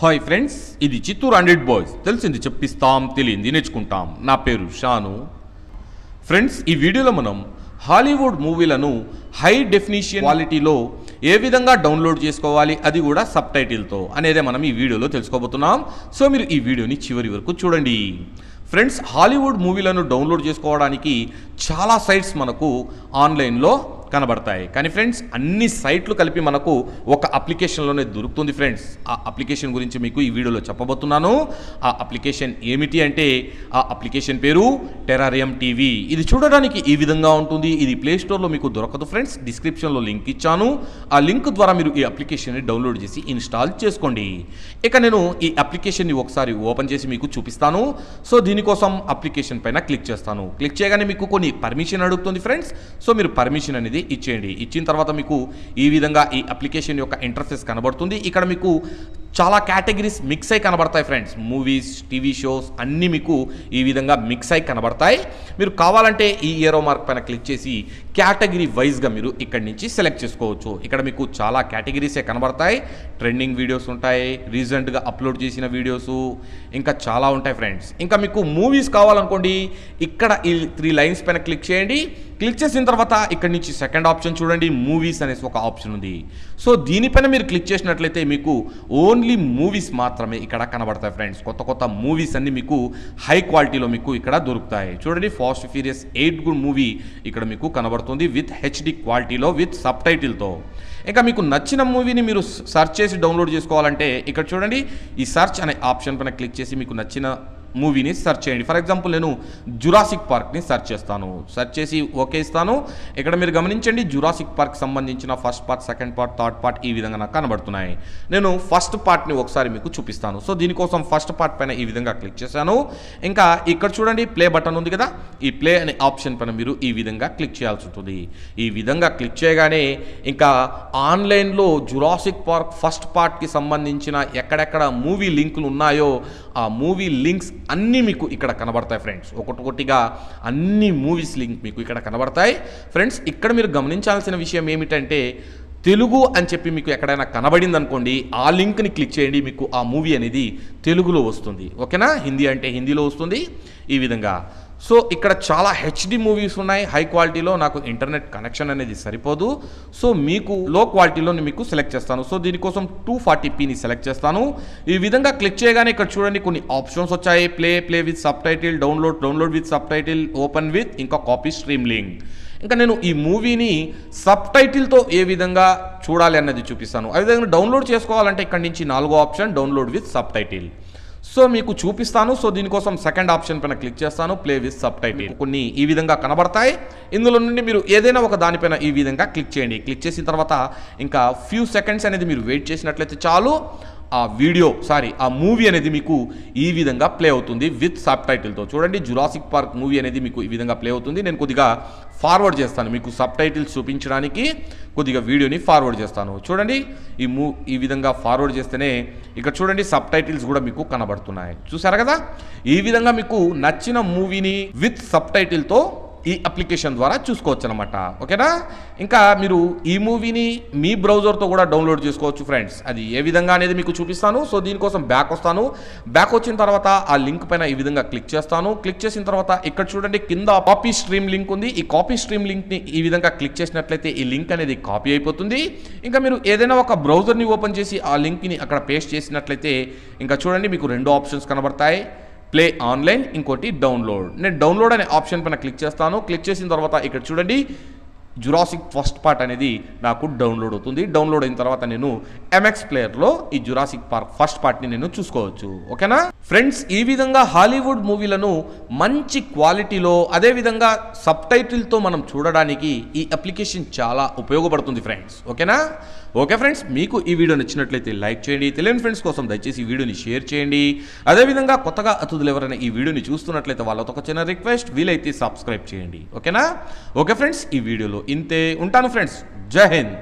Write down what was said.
Hi friends ఇది Chittoor hundred boys. తెలిసింది చెప్పిస్తాం తెలియంది నేర్చుకుంటాం. నా పేరు షాను. ఫ్రెండ్స్ ఈ వీడియోలో మనం హాలీవుడ్ మూవీలను హై డెఫినిషన్ క్వాలిటీలో ఏ విధంగా డౌన్లోడ్ చేసుకోవాలి అది కూడా సబ్ టైటిల్తో అనేదే మనం ఈ వీడియోలో తెలుసుకోబోతున్నాం. సో మీరు ఈ వీడియోని చివరి వరకు చూడండి. ఫ్రెండ్స్ హాలీవుడ్ మూవీలను డౌన్లోడ్ చేసుకోవడానికి చాలా సైట్స్ మనకు ఆన్లైన్లో కనబడతాయి. కానీ ఫ్రెండ్స్ అన్ని సైట్లు కలిపి మనకు ఒక అప్లికేషన్లోనే దొరుకుతుంది ఫ్రెండ్స్. ఆ అప్లికేషన్ గురించి మీకు ఈ వీడియోలో చెప్పబోతున్నాను. ఆ అప్లికేషన్ ఏమిటి అంటే ఆ అప్లికేషన్ పేరు టెరారియం టీవీ. ఇది చూడడానికి ఈ విధంగా ఉంటుంది. ఇది ప్లే స్టోర్లో మీకు దొరకదు ఫ్రెండ్స్. డిస్క్రిప్షన్లో లింక్ ఇచ్చాను. ఆ లింక్ ద్వారా మీరు ఈ అప్లికేషన్ని డౌన్లోడ్ చేసి ఇన్స్టాల్ చేసుకోండి. ఇక నేను ఈ అప్లికేషన్ని ఒకసారి ఓపెన్ చేసి మీకు చూపిస్తాను. సో దీనికోసం అప్లికేషన్ పైన క్లిక్ చేస్తాను. క్లిక్ చేయగానే మీకు కొన్ని పర్మిషన్ అడుగుతుంది ఫ్రెండ్స్. సో మీరు పర్మిషన్ అనేది ఇచ్చేయండి. ఇచ్చిన తర్వాత మీకు ఈ విధంగా ఈ అప్లికేషన్ యొక్క ఇంటర్ఫేస్ కనబడుతుంది. ఇక్కడ మీకు చాలా కేటగిరీస్ మిక్స్ అయి కనబడతాయి ఫ్రెండ్స్. మూవీస్ టీవీ షోస్ అన్నీ మీకు ఈ విధంగా మిక్స్ అయి కనబడతాయి. మీరు కావాలంటే ఈ ఏరో మార్క్ పైన క్లిక్ చేసి కేటగిరీ వైజ్గా మీరు ఇక్కడి నుంచి సెలెక్ట్ చేసుకోవచ్చు. ఇక్కడ మీకు చాలా కేటగిరీసే కనబడతాయి. ట్రెండింగ్ వీడియోస్ ఉంటాయి. రీసెంట్గా అప్లోడ్ చేసిన వీడియోస్ ఇంకా చాలా ఉంటాయి ఫ్రెండ్స్. ఇంకా మీకు మూవీస్ కావాలనుకోండి ఇక్కడ ఈ త్రీ లైన్స్ పైన క్లిక్ చేయండి. క్లిక్ చేసిన తర్వాత ఇక్కడ నుంచి సెకండ్ ఆప్షన్ చూడండి మూవీస్ అనేసి ఒక ఆప్షన్ ఉంది. సో దీనిపైన మీరు క్లిక్ చేసినట్లయితే మీకు ఓన్లీ మూవీస్ మాత్రమే ఇక్కడ కనబడతాయి ఫ్రెండ్స్. కొత్త కొత్త మూవీస్ అన్ని మీకు హై క్వాలిటీలో మీకు ఇక్కడ దొరుకుతాయి. చూడండి fast furious eight good movie ఇక్కడ మీకు కనబడుతుంది. విత్ హెచ్డి క్వాలిటీలో విత్ సబ్ టైటిల్తో ఇంకా మీకు నచ్చిన మూవీని మీరు సెర్చ్ చేసి డౌన్లోడ్ చేసుకోవాలంటే ఇక్కడ చూడండి ఈ సెర్చ్ అనే ఆప్షన్ పైన క్లిక్ చేసి మీకు నచ్చిన మూవీని సెర్చ్ చేయండి. ఫర్ ఎగ్జాంపుల్ నేను జురాసిక్ పార్క్ని సెర్చ్ చేస్తాను. సెర్చ్ చేసి ఓకే ఇస్తాను. ఇక్కడ మీరు గమనించండి జురాసిక్ పార్క్ సంబంధించిన first part second part third part ఈ విధంగా నాకు కనబడుతున్నాయి. నేను ఫస్ట్ పార్ట్ని ఒకసారి మీకు చూపిస్తాను. సో దీనికోసం ఫస్ట్ పార్ట్ పైన ఈ విధంగా క్లిక్ చేశాను. ఇంకా ఇక్కడ చూడండి ప్లే బటన్ ఉంది కదా. ఈ ప్లే అనే ఆప్షన్ పైన మీరు ఈ విధంగా క్లిక్ చేయాల్సి ఉంటుంది. ఈ విధంగా క్లిక్ చేయగానే ఇంకా ఆన్లైన్లో జురాసిక్ పార్క్ ఫస్ట్ పార్ట్కి సంబంధించిన ఎక్కడెక్కడ మూవీ లింకులు ఉన్నాయో ఆ మూవీ లింక్స్ అన్నీ మీకు ఇక్కడ కనబడతాయి ఫ్రెండ్స్ ఒకటొకటిగా అన్ని మూవీస్ లింక్ మీకు ఇక్కడ కనబడతాయి. ఫ్రెండ్స్ ఇక్కడ మీరు గమనించాల్సిన విషయం ఏమిటంటే తెలుగు అని చెప్పి మీకు ఎక్కడైనా కనబడింది అనుకోండి ఆ లింక్ని క్లిక్ చేయండి మీకు ఆ మూవీ అనేది తెలుగులో వస్తుంది. ఓకేనా హిందీ అంటే హిందీలో వస్తుంది. ఈ విధంగా సో ఇక్కడ చాలా హెచ్డి మూవీస్ ఉన్నాయి. హై క్వాలిటీలో నాకు ఇంటర్నెట్ కనెక్షన్ అనేది సరిపోదు. సో మీకు లో క్వాలిటీలో మీకు సెలెక్ట్ చేస్తాను. సో దీనికోసం టూ ఫార్టీ పీని సెలెక్ట్ చేస్తాను. ఈ విధంగా క్లిక్ చేయగానే ఇక్కడ చూడండి కొన్ని ఆప్షన్స్ వచ్చాయి. Play play with subtitle download download with subtitle open with ఇంకా కాపీ స్ట్రీమ్ లింక్ ఇంకా నేను ఈ మూవీని సబ్ టైటిల్తో ఏ విధంగా చూడాలి అన్నది చూపిస్తాను. అదేవిధంగా డౌన్లోడ్ చేసుకోవాలంటే ఇక్కడ నుంచి నాలుగో option download with subtitle so మీకు చూపిస్తాను. సో దీనికోసం సెకండ్ ఆప్షన్ పైన క్లిక్ చేస్తాను. ప్లే విత్ సబ్ టైటిల్ కొన్ని ఈ విధంగా కనబడతాయి. ఇందులో నుండి మీరు ఏదైనా ఒక దానిపైన ఈ విధంగా క్లిక్ చేయండి. క్లిక్ చేసిన తర్వాత ఇంకా ఫ్యూ సెకండ్స్ అనేది మీరు వెయిట్ చేసినట్లయితే చాలు. ఆ వీడియో సారీ ఆ మూవీ అనేది మీకు ఈ విధంగా ప్లే అవుతుంది విత్ సబ్ టైటిల్తో చూడండి జురాసిక్ పార్క్ మూవీ అనేది మీకు ఈ విధంగా ప్లే అవుతుంది. నేను కొద్దిగా ఫార్వర్డ్ చేస్తాను మీకు సబ్ టైటిల్స్ చూపించడానికి. కొద్దిగా వీడియోని ఫార్వర్డ్ చేస్తాను. చూడండి ఈ మూ ఈ విధంగా ఫార్వర్డ్ చేస్తేనే ఇక్కడ చూడండి సబ్ టైటిల్స్ కూడా మీకు కనబడుతున్నాయి. చూసారు కదా? ఈ విధంగా మీకు నచ్చిన మూవీని విత్ సబ్ టైటిల్తో ఈ అప్లికేషన్ ద్వారా చూసుకోవచ్చు అనమాట ఓకేనా? ఇంకా మీరు ఈ మూవీని మీ బ్రౌజర్తో కూడా డౌన్లోడ్ చేసుకోవచ్చు ఫ్రెండ్స్. అది ఏ విధంగా అనేది మీకు చూపిస్తాను. సో దీనికోసం బ్యాక్ వస్తాను. బ్యాక్ వచ్చిన తర్వాత ఆ లింక్ పైన ఈ విధంగా క్లిక్ చేస్తాను. క్లిక్ చేసిన తర్వాత ఇక్కడ చూడండి కింద కాపీ స్ట్రీమ్ లింక్ ఉంది. ఈ కాపీ స్ట్రీమ్ లింక్ని ఈ విధంగా క్లిక్ చేసినట్లయితే ఈ లింక్ అనేది కాపీ అయిపోతుంది. ఇంకా మీరు ఏదైనా ఒక బ్రౌజర్ని ఓపెన్ చేసి ఆ లింక్ని అక్కడ పేస్ట్ చేసినట్లయితే ఇంకా చూడండి మీకు రెండు ఆప్షన్స్ కనబడతాయి. ప్లే ఆన్లైన్ ఇంకోటి డౌన్లోడ్. నేను డౌన్లోడ్ అనే ఆప్షన్ పైన క్లిక్ చేస్తాను. క్లిక్ చేసిన తర్వాత ఇక్కడ చూడండి జురాసిక్ ఫస్ట్ పార్ట్ అనేది నాకు డౌన్లోడ్ అవుతుంది. డౌన్లోడ్ అయిన తర్వాత నేను ఎంఎక్స్ ప్లేయర్లో ఈ జురాసిక్ పార్క్ ఫస్ట్ పార్ట్ని నేను చూసుకోవచ్చు. ఓకేనా ఫ్రెండ్స్ ఈ విధంగా హాలీవుడ్ మూవీలను మంచి క్వాలిటీలో అదేవిధంగా సబ్ టైటిల్తో మనం చూడడానికి ఈ అప్లికేషన్ చాలా ఉపయోగపడుతుంది ఫ్రెండ్స్ ఓకేనా ఓకే ఫ్రెండ్స్ మీకు ఈ వీడియో నచ్చినట్లయితే లైక్ చేయండి. తెలియని ఫ్రెండ్స్ కోసం దయచేసి ఈ వీడియోని షేర్ చేయండి. అదేవిధంగా కొత్తగా అతిథులు ఎవరైనా ఈ వీడియోని చూస్తున్నట్లయితే వాళ్ళతో ఒక చిన్న రిక్వెస్ట్ వీలైతే సబ్స్క్రైబ్ చేయండి. ఓకేనా ఓకే ఫ్రెండ్స్ ఈ వీడియోలో ఇంతే ఉంటాను ఫ్రెండ్స్. జై హింద్.